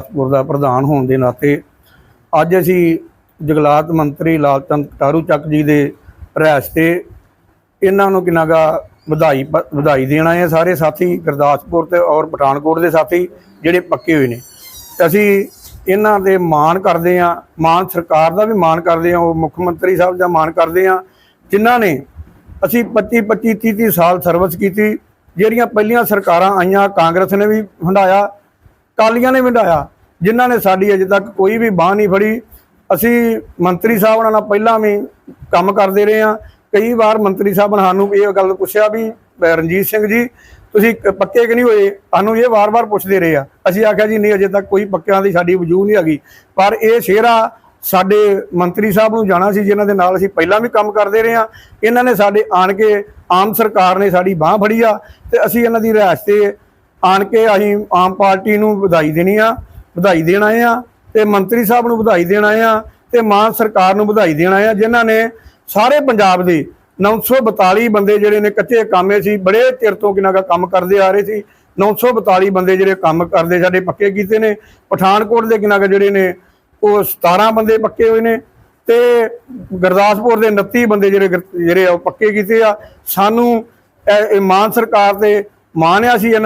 ਗੁਰਦਾਸਪੁਰ ਦਾ ਪ੍ਰਧਾਨ ਹੋਣ ਦੇ ਨਾਤੇ ਅੱਜ ਅਸੀਂ ਜਗਲਾਤ ਮੰਤਰੀ ਲਾਲਚੰਦ ਕਟਾਰੂ ਚੱਕ ਜੀ ਦੇ ਰਹਿਸ਼ ਤੇ ਇਹਨਾਂ ਨੂੰ ਕਿਨਾਗਾ ਵਧਾਈ ਪ- ਵਧਾਈ ਦੇਣਾ ਹੈ ਸਾਰੇ ਸਾਥੀ, ਗੁਰਦਾਸਪੁਰ ਤੇ ਔਰ ਪਠਾਨਕੋਟ ਦੇ ਸਾਥੀ ਜਿਹੜੇ ਪੱਕੇ ਹੋਏ ਨੇ। ਅਸੀਂ ਇਹਨਾਂ ਦੇ ਮਾਣ ਕਰਦੇ ਆ ਮਾਣ ਸਰਕਾਰ ਦਾ ਵੀ ਮਾਣ ਕਰਦੇ ਆ ਉਹ ਮੁੱਖ ਮੰਤਰੀ ਸਾਹਿਬ ਦਾ ਮਾਣ ਕਰਦੇ ਆ ਜਿਨ੍ਹਾਂ ਨੇ ਅਸੀਂ 25 25 30 30 ਸਾਲ ਸਰਵਿਸ ਕੀਤੀ, ਜਿਹੜੀਆਂ ਪਹਿਲੀਆਂ ਸਰਕਾਰਾਂ ਆਈਆਂ, ਕਾਂਗਰਸ ਨੇ ਵੀ ਹੰਡਾਇਆ ਕਾਲੀਆਂ ਨੇ ਵੰਡਾਇਆ ਜਿਨ੍ਹਾਂ ਨੇ ਸਾਡੀ ਅਜੇ ਤੱਕ ਕੋਈ ਵੀ ਬਾਹ ਨਹੀਂ ਫੜੀ। ਅਸੀਂ ਮੰਤਰੀ ਸਾਹਿਬ ਨਾਲ ਪਹਿਲਾਂ ਵੀ ਕੰਮ ਕਰਦੇ ਰਹੇ ਹਾਂ। ਕਈ ਵਾਰ ਮੰਤਰੀ ਸਾਹਿਬ ਨੇ ਸਾਨੂੰ ਇਹ ਗੱਲ ਪੁੱਛਿਆ ਵੀ ਰਣਜੀਤ ਸਿੰਘ ਜੀ, ਤੁਸੀਂ ਪੱਕੇ ਕਿ ਨਹੀਂ ਹੋਏ? ਸਾਨੂੰ ਇਹ ਵਾਰ-ਵਾਰ ਪੁੱਛਦੇ ਰਹੇ ਆ। ਅਸੀਂ ਆਖਿਆ ਜੀ, ਨਹੀਂ, ਅਜੇ ਤੱਕ ਕੋਈ ਪੱਕਿਆਂ ਦੀ ਸਾਡੀ ਵਜੂਦ ਨਹੀਂ ਹੈਗੀ। ਪਰ ਇਹ ਸ਼ੇਰਾ ਸਾਡੇ ਮੰਤਰੀ ਸਾਹਿਬ ਨੂੰ ਜਾਣਾ ਸੀ, ਜਿਨ੍ਹਾਂ ਦੇ ਨਾਲ ਅਸੀਂ ਪਹਿਲਾਂ ਵੀ ਕੰਮ ਕਰਦੇ ਰਹੇ ਆ ਇਹਨਾਂ ਨੇ ਸਾਡੇ ਆਣ ਕੇ ਆਮ ਸਰਕਾਰ ਨੇ ਸਾਡੀ ਬਾਹ ਫੜੀ ਆ ਤੇ ਅਸੀਂ ਇਹਨਾਂ ਦੀ ਰਿਹਾਇਸ਼ ਤੇ ਆਣ ਕੇ ਅਸੀਂ ਆਮ ਪਾਰਟੀ ਨੂੰ ਵਧਾਈ ਦੇਣੀ ਆ, ਵਧਾਈ ਦੇਣਾ ਆ ਤੇ ਮੰਤਰੀ ਸਾਹਿਬ ਨੂੰ ਵਧਾਈ ਦੇਣਾ ਆ ਤੇ ਮਾਨ ਸਰਕਾਰ ਨੂੰ ਵਧਾਈ ਦੇਣਾ ਆ, ਜਿਨ੍ਹਾਂ ਨੇ ਸਾਰੇ ਪੰਜਾਬ ਦੇ 942 ਬੰਦੇ ਜਿਹੜੇ ਨੇ ਕੱਚੇ ਕਾਮੇ ਸੀ, ਬੜੇ ਚਿਰ ਤੋਂ ਕਿਨਾਂ ਦਾ ਕੰਮ ਕਰਦੇ ਆ ਰਹੇ ਸੀ 942 ਬੰਦੇ ਜਿਹੜੇ ਕੰਮ ਕਰਦੇ ਸਾਡੇ ਪੱਕੇ ਕੀਤੇ ਨੇ, ਪਠਾਨਕੋਟ ਦੇ ਕਿਨਾਂ ਜਿਹੜੇ ਨੇ, ਉਹ 17 ਬੰਦੇ ਪੱਕੇ ਹੋਏ ਨੇ ਤੇ ਗੁਰਦਾਸਪੁਰ ਦੇ 29 ਬੰਦੇ ਜਿਹੜੇ ਜਿਹੜੇ ਆ ਉਹ ਪੱਕੇ ਕੀਤੇ ਆ। ਸਾਨੂੰ ਮਾਨ ਸਰਕਾਰ ਤੇ ਮਾਣਿਆ ਸੀ ਇਹਨਾਂ